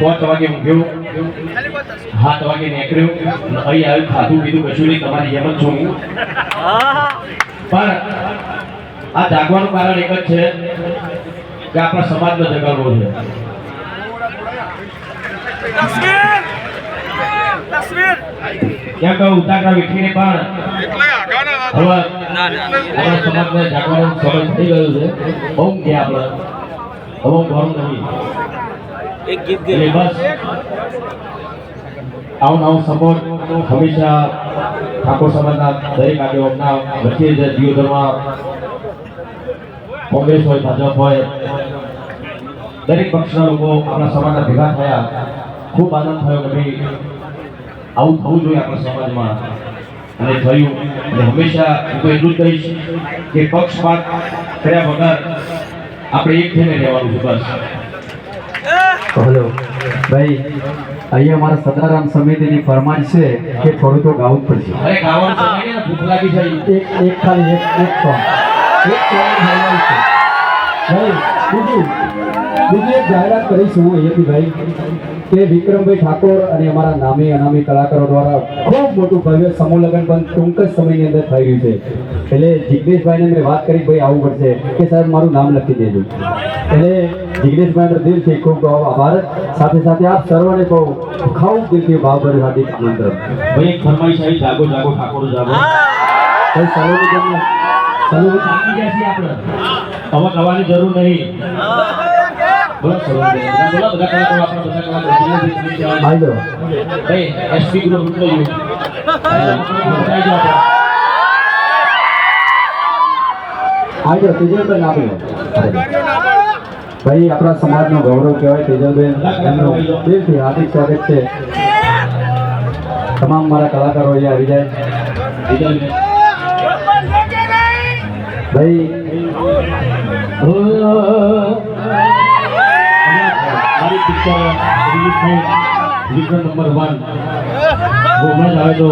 પાંચ વાગે ઊંઘ્યો. સાત વાગે નીકળ્યો. અહીં આવ્યું ખાધું પીધું કશું નહીં તમારી જેમ જ છું હું. પણ આ જાગવાનું કારણ એક જ છે કે આપણા સમાજનો જગાડવો છે. કેમ કે ઉતાકરા વીઠીને પણ હવે આપણા સમાજને જાગવાનો સમય થઈ ગયો છે. બહુ ગયા આપણે. હવે ઘણું નહીં. એક ગીત આવો નવો સપોર્ટ હંમેશા ઠાકોર સમાજના દરેક આગેવાનના વચ્ચે જે દિયોદરમાં કોંગ્રેસ હોય, ભાજપ હોય, દરેક પક્ષના લોકો આપણા સમાજના ભેગા થયા. ખૂબ આનંદ થયો કે ભાઈ, આવું થવું જોઈએ આપણા સમાજમાં. અને થયું. અને હંમેશા હું તો એટલું જ કહીશ કે પક્ષપાત કર્યા વગર આપણે એક થઈને રહેવાનું છે બસ. હલો. ભાઈ અહીંયા અમારા સદારામ સમિતિની ફરમાઈશ છે કે થોડું તો ગાવું પડશે. અરે ગાવાનું સમય ભૂખ લાગી છે એક એક ખાલી એક એક સોંગ એક સોંગ ગાવાનું છે. ભાઈ બીજું બીજી એક જાહેરાત કરીશું અહીંયાથી ભાઈ કે વિક્રમભાઈ ઠાકોર અને અમારા નામી અનામી કલાકારો દ્વારા ખૂબ મોટું ભવ્ય સમૂહ લગ્ન પણ ટૂંક જ સમયની અંદર થઈ રહ્યું છે. એટલે જિગ્નેશભાઈને મેં વાત કરી ભાઈ આવવું પડશે. કે સાહેબ મારું નામ લખી દેજો. એટલે જિગ્નેશભાઈનો દિલથી ખૂબ ખૂબ આભાર. સાથે સાથે આપ સર્વને કહું ખૂબ દિલથી ભાવભર્યું હાર્દિક આમંત્રણ. ભાઈ એક ફરમાઈશ આવી જાગો જાગો ઠાકોર જાગો. ભાઈ સલોની જન્મ સલોની થાકી ગયા છીએ આપણે. હવે કવાની જરૂર નહીં. બોલો સરોજ બોલો બધા કલાકારો આપણા બધા કલાકારો ધીરે ધીરે આવી જાઓ. ભાઈ એસપી ગ્રુપ ઉતરો યુ આવી જાઓ ભાઈ, આપણા સમાજનો ગૌરવ કહેવાય તેજલબેન. એમનો દિલથી હાર્દિક સ્વાગત છે. તમામ મારા કલાકારો અહીંયા આવી જાય. ભાઈ પિક્ચર નંબર વન આવે તો